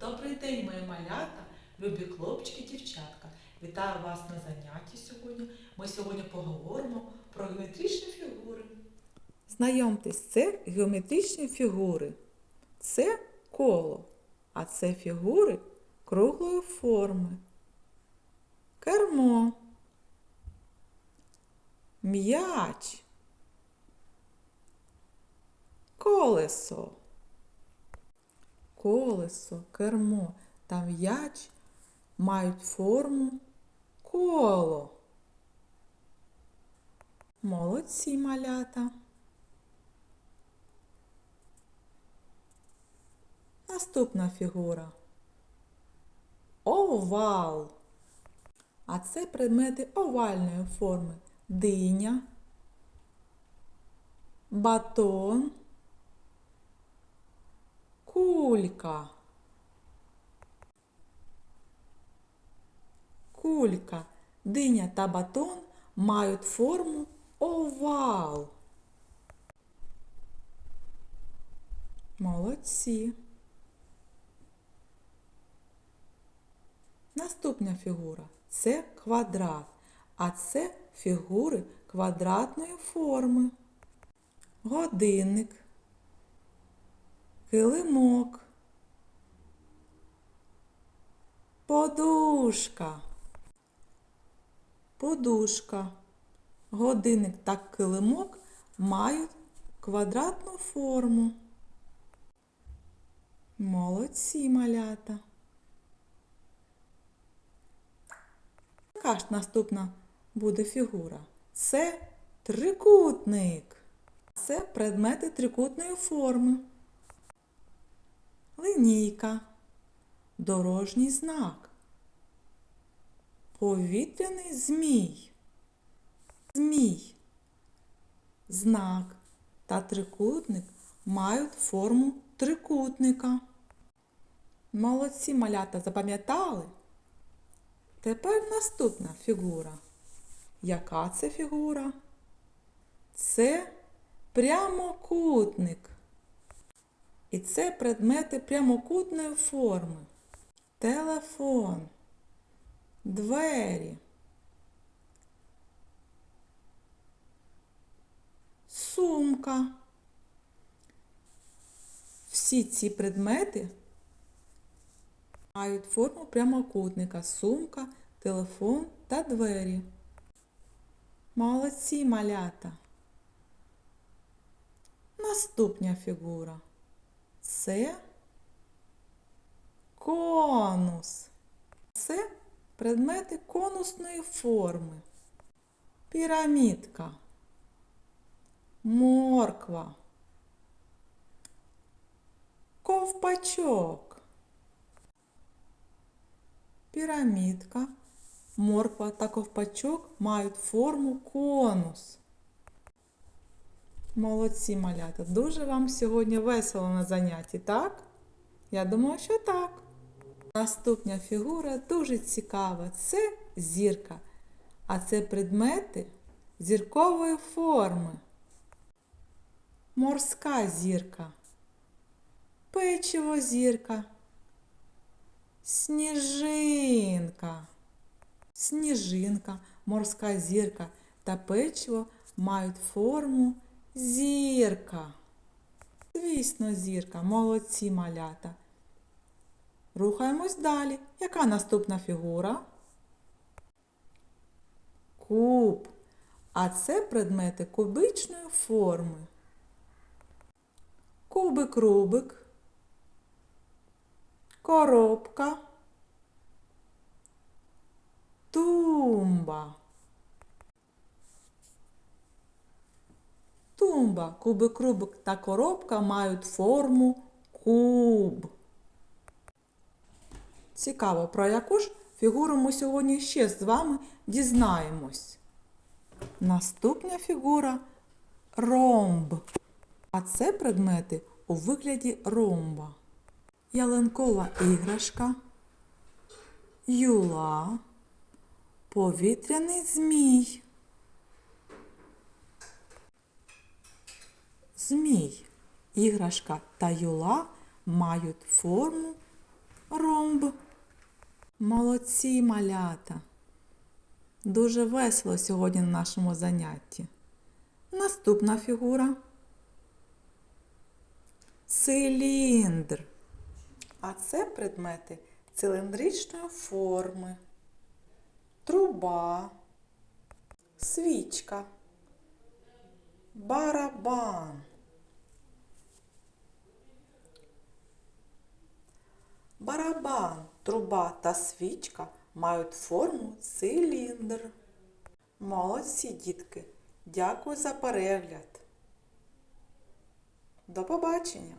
Добрий день, мої малята, любі хлопчики, дівчатка. Вітаю вас на занятті сьогодні. Ми сьогодні поговоримо про геометричні фігури. Знайомтесь, це геометричні фігури. Це коло, а це фігури круглої форми. Кермо. М'яч. Колесо. Колесо, кермо та м'яч мають форму коло. Молодці малята. Наступна фігура. Овал. А це предмети овальної форми. Диня, батон, кулька. Кулька, диня та батон мають форму овал. Молодці. Наступна фігура це квадрат, а це фігури квадратної форми. Годинник, килимок, подушка, подушка, годинник та килимок мають квадратну форму. Молодці малята. Яка ж наступна буде фігура? Це трикутник. Це предмети трикутної форми. Линійка. Дорожній знак. Повітряний змій. Змій. Знак та трикутник мають форму трикутника. Молодці малята запам'ятали? Тепер наступна фігура. Яка це фігура? Це прямокутник. І це предмети прямокутної форми. Телефон, двері, сумка. Всі ці предмети мають форму прямокутника, сумка, телефон та двері. Молодці малята. Наступна фігура. Це конус. Це предмети конусної форми. Пірамідка. Морква. Ковпачок. Пірамідка, морква та ковпачок мають форму конус. Молодці малята, дуже вам сьогодні весело на занятті, так? Я думаю, що так. Наступна фігура дуже цікава. Це зірка. А це предмети зіркової форми. Морська зірка. Печиво зірка. Сніжинка. Сніжинка, морська зірка та печиво мають форму зірка. Звісно, зірка, молодці малята. Рухаємось далі. Яка наступна фігура? Куб. А це предмети кубичної форми. Кубик-рубик коробка, тумба. Тумба, кубик, рубик та коробка мають форму куб. Цікаво, про яку ж фігуру ми сьогодні ще з вами дізнаємось. Наступна фігура ромб. А це предмети у вигляді ромба ялинкова іграшка, юла, повітряний змій. Змій, іграшка та юла мають форму ромб. Молодці малята. Дуже весело сьогодні на нашому занятті. Наступна фігура. Циліндр. А це предмети циліндричної форми, труба, свічка, барабан. Барабан, труба та свічка мають форму циліндр. Молодці, дітки! Дякую за перегляд. До побачення!